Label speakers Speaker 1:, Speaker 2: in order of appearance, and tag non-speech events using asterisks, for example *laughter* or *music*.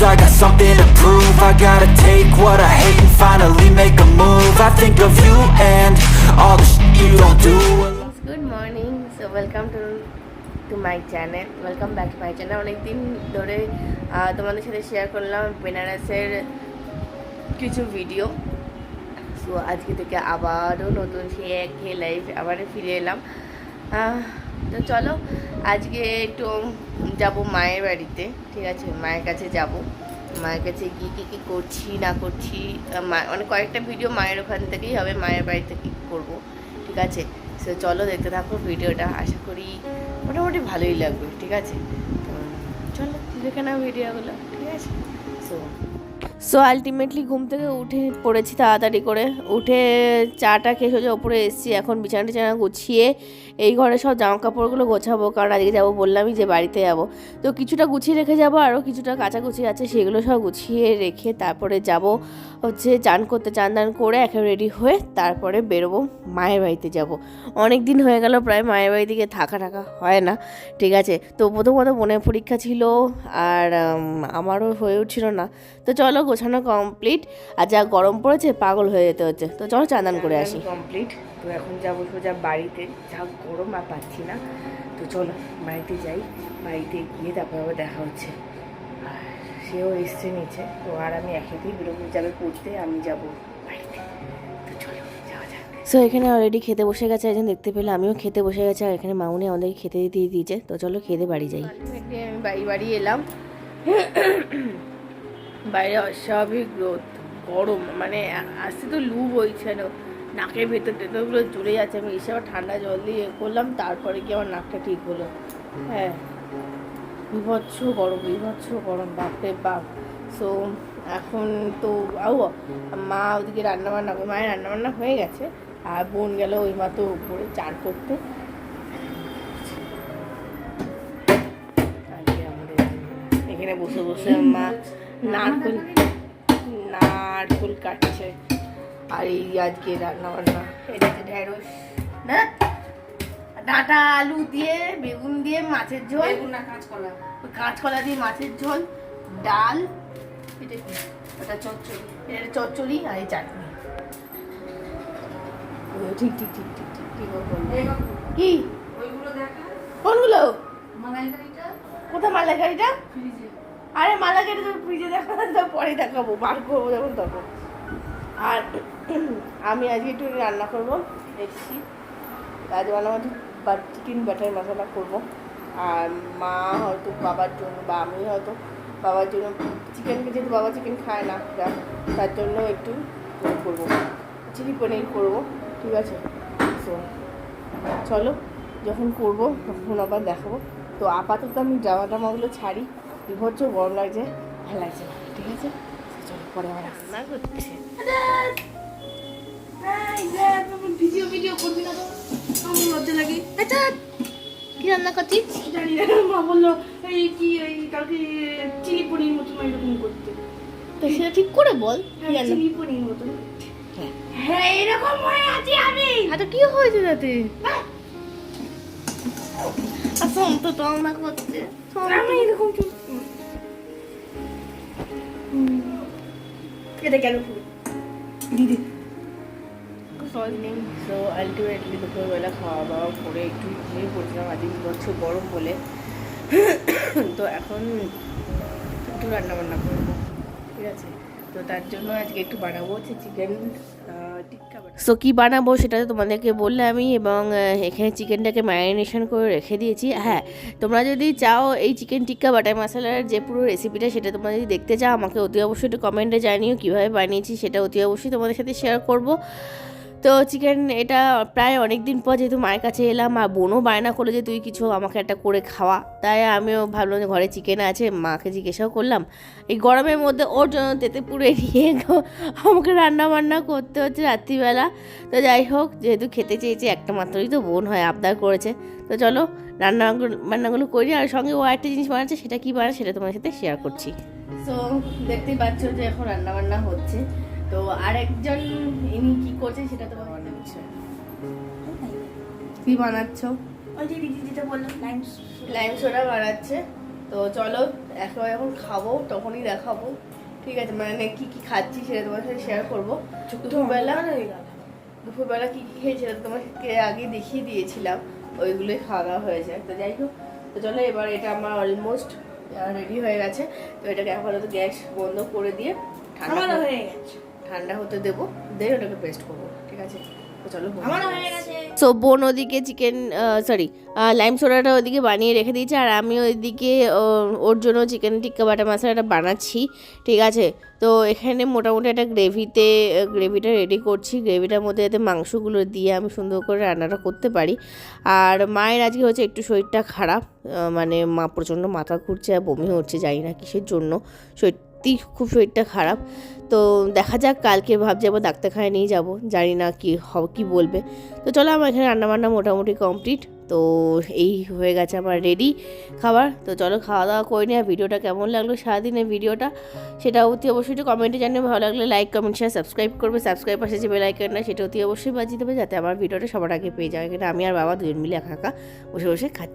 Speaker 1: Cause I got something to prove. I gotta take what I hate and finally make a move. I think of you and all the shit you don't do.
Speaker 2: Good morning so welcome to to my channel welcome back to my channel অনেকদিন ধরে তোমাদের সাথে share করলাম বেনারসের কিছু video so আজকে থেকে আবারও নতুন সে এক লাইফ আবার ফিরে এলাম। তো চলো আজকে একটু যাব মায়ের বাড়িতে, ঠিক আছে? মায়ের কাছে যাব। মায়ের কাছে গিয়ে কী কী করছি, না করছি মানে কয়েকটা ভিডিও মায়ের ওখান থেকেই হবে, মায়ের বাড়িতে কী করব, ঠিক আছে? সো চলো দেখতে থাকো ভিডিওটা, আশা করি মোটামুটি ভালোই লাগবে, ঠিক আছে? তো চলো, দেখে নাও ভিডিওগুলো ঠিক আছে? সো সো আলটিমেটলি ঘুম থেকে উঠে পড়েছি তাড়াতাড়ি করে। উঠে চাটা খেয়ে সোজা ওপরে এসেছি। এখন বিছানা টিছানা গুছিয়ে এই ঘরে সব জামা কাপড়গুলো গোছাবো। কারণ আজকে যাব বললামই যে বাড়িতে যাব। তো কিছুটা গুছিয়ে রেখে যাব, আরও কিছুটা কাচাকুচি আছে সেগুলো সব গুছিয়ে রেখে তারপরে যাব হচ্ছে চান করতে। চান দান করে একেবারে রেডি হয়ে তারপরে বেরোবো মায়ের বাড়িতে যাব। অনেক দিন হয়ে গেল, প্রায় মায়ের বাড়ি থেকে থাকা টাকা হয় না, ঠিক আছে? তো প্রথমত বোনের পরীক্ষা ছিল আর আমারও হয়ে উঠছিল না। তো চলো গোছানো কমপ্লিট আর যা গরম পড়েছে পাগল হয়ে যেতে হচ্ছে। তো চলো চাঁদান করে আসি। কমপ্লিট তো এখন যাব সোজা বাড়িতে। যা গরম আর পাচ্ছি না। তো চলো বাড়িতে যাই। বাড়িতে গিয়ে তারপর আবার দেখা হচ্ছে। আর সেও এসছে নিচে। তো আর আমি একসাথেই বেরোবো। যাবে পড়তে আমি যাব বাড়িতে। তো চলো সো এখানে অলরেডি খেতে বসে গেছে একজন দেখতে পেলে আমিও খেতে বসে গেছে আর এখানে মামুনি আমাদেরকে খেতে দিয়ে দিয়েছে। তো চলো খেতে বাড়ি যাই। আমি বাড়ি বাড়ি এলাম। বাইরে অস্বাভাবিক রোদ, গরম মানে আসতে তো লু বইছে নাকের ভেতর টেতরগুলো জুড়ে যাচ্ছে। আমি এসে আবার ঠান্ডা জল দিয়ে করলাম, তারপরে কি আমার নাকটা ঠিক হলো। হ্যাঁ। বিভৎস গরম বিভৎস গরম, বাপরে বাপ। সো এখন তো আও মা ওদিকে রান্নাবান্না মায়ের রান্নাবান্না হয়ে গেছে। আর বোন গেল ওই মাত্র উপরে চান করতে। এখানে বসে বসে মা নারকল নারকল কাটছে। আর এই আজকে রান্না বান্না এটা ঢেঁড়স ডাঁটা আলু দিয়ে বেগুন দিয়ে মাছের ঝোল। বেগুন না কাঁচকলা। কাঁচকলা দিয়ে মাছের ঝোল ডাল এটা কি? ওটা চচ্চড়ি। এটা চচ্চড়ি আর এই চাটনি। ঠিক ঠিক ঠিক ঠিক ঠিক ঠিক কি? কোনগুলো? কোথায় মালাইকারিটা? আরে মালাইকারি তো ফ্রিজে দেখো না, তো পরে দেখাবো, বার করব যখন তখন। আর আমি আজকে একটু রান্না করব, দেখছি। আজ বানাবো চিকেন বাটার মশলা করব। আর মা হয়তো বাবার জন্য বা আমি হয়তো বাবার জন্য চিকেনকে যেহেতু বাবা চিকেন খায় না তার জন্য একটু ইয়ে করব। চিলি পনির করব, ঠিক আছে? সো চলো, যখন করব, তখন আবার দেখাবো। তো আপাতত আমি জামা টামাগুলো ছাড়ি। বিভৎস গরম লাগছে ভালো লাগছে ঠিক আছে? চলো পরে আবার রান্না করছে।
Speaker 3: ভিডিও ভিডিও করবি না তো? আমার লজ্জা লাগে। আচ্ছা
Speaker 2: কি রান্না করছিস?
Speaker 3: জানি না মা বলল এই কি এই কালকে চিলি পনির মতন এরকম করতে।
Speaker 2: তো সেটা ঠিক করে বল
Speaker 3: হ্যাঁ, চিলি পনির মতন
Speaker 2: হ্যাঁ।
Speaker 3: হ্যাঁ এরকম হয়ে আছি আমি।
Speaker 2: আচ্ছা কি হয়েছে তাতে? আচ্ছা তো রান্না করছে
Speaker 3: আমি এরকম চুপ এটা কেন দিদি।
Speaker 2: সো আলটিমেটলি দুপুরবেলা খাওয়া দাওয়া করে একটু ঘুমিয়ে পড়ছিলাম। আজকে বছর গরম বলে। *coughs* তো এখন একটু রান্না বান্না করব। ঠিক আছে? তার জন্য আজকে একটু বানাবো চিকেন সো কী বানাবো সেটা তো তোমাদেরকে বললে আমি এবং এখানে চিকেনটাকে ম্যারিনেশন করে রেখে দিয়েছি। হ্যাঁ তোমরা যদি চাও এই চিকেন টিক্কা বাটার মশলার যে পুরো রেসিপিটা সেটা তোমরা যদি দেখতে চাও, আমাকে অতি অবশ্যই একটু কমেন্টে জানিও কীভাবে বানিয়েছি সেটা অতি অবশ্যই তোমাদের সাথে শেয়ার করব। তো চিকেন এটা প্রায় অনেক দিন পর যেহেতু মায়ের কাছে এলাম আর বোনও বায়না করল যে তুই কিছু আমাকে একটা করে খাওয়া। তাই আমিও ভাবলাম যে ঘরে চিকেন আছে, মাকে জিজ্ঞাসাও করলাম। এই গরমের মধ্যে ওর জন্য তেতে পুরে নিয়ে আমাকে রান্না বান্না করতে হচ্ছে রাত্রিবেলা। তো যাই হোক, যেহেতু খেতে চেয়েছে, একটা মাত্রই তো বোন হয়, আবদার করেছে। তো চলো রান্না বান্নাগুলো করি, আর সঙ্গে ও একটা জিনিস বানাচ্ছে, সেটা কী বানায় সেটা তোমার সাথে শেয়ার করছি। সো দেখতেই পাচ্ছ যে এখন রান্না বান্না হচ্ছে। তো আরেকজন ইনি কি করছে সেটা তোমার বানাচ্ছে কি বানাচ্ছ?
Speaker 3: ওই যে দিদি যেটা বললাম লাইম
Speaker 2: লাইম সোডা বানাচ্ছে। তো চলো এখন এখন খাব তখনই দেখাবো। ঠিক আছে মানে কি কি খাচ্ছি সেটা তোমার সাথে শেয়ার করব। দুপুরবেলা দুপুরবেলা কি কি খেয়েছি সেটা তো তোমাকে আগে দেখিয়ে দিয়েছিলাম। ওইগুলোই খাওয়া দাওয়া হয়েছে তো যাই হোক তো চলো এবার এটা আমার অলমোস্ট রেডি হয়ে গেছে। তো এটাকে আপাতত গ্যাস বন্ধ করে দিয়ে ঠান্ডা
Speaker 3: হয়ে গেছে।
Speaker 2: ঠান্ডা হতে দেবো দিয়ে ওটাকে পেস্ট করব ঠিক আছে? সো বোন ওদিকে চিকেন সরি লাইম সোডাটা ওদিকে বানিয়ে রেখে দিয়েছে আর আমি ওইদিকে ও- ওর জন্য চিকেন টিক্কা বাটা মশলাটা বানাচ্ছি ঠিক আছে? তো এখানে মোটামুটি একটা গ্রেভিতে গ্রেভিটা রেডি করছি গ্রেভিটার মধ্যে যাতে মাংসগুলো দিয়ে আমি সুন্দর করে রান্নাটা করতে পারি। আর মায়ের আজকে হচ্ছে একটু শরীরটা খারাপ মানে মা প্রচণ্ড মাথা ঘুরছে আর বমি হচ্ছে জানি না কিসের জন্য। সত্যি খুব শরীরটা খারাপ। তো দেখা যাক, কালকে ভাবছি আবার ডাক্তারখানায় নিয়ে যাব। জানি না কি হবে, কি বলবে। তো চলো, আমার এখানে রান্নাবান্না মোটামুটি কমপ্লিট তো এই হয়ে গেছে আমার রেডি খাবার। তো চলো, খাওয়া দাওয়া করে আর ভিডিওটা কেমন লাগল সারাদিনের ভিডিওটা সেটা অতি অবশ্যই একটু কমেন্টে জানিয়ে ভালো লাগলে লাইক কমেন্ট শেয়ার সাবস্ক্রাইব করবে। সাবস্ক্রাইব পাশে যে বেল আইকনটা সেটা অতি অবশ্যই বাজিয়ে দেবে যাতে আমার ভিডিওটা সবার আগে পেয়ে যায় এখানে আমি আর বাবা দুজন মিলে একা একা বসে বসে খাচ্ছি।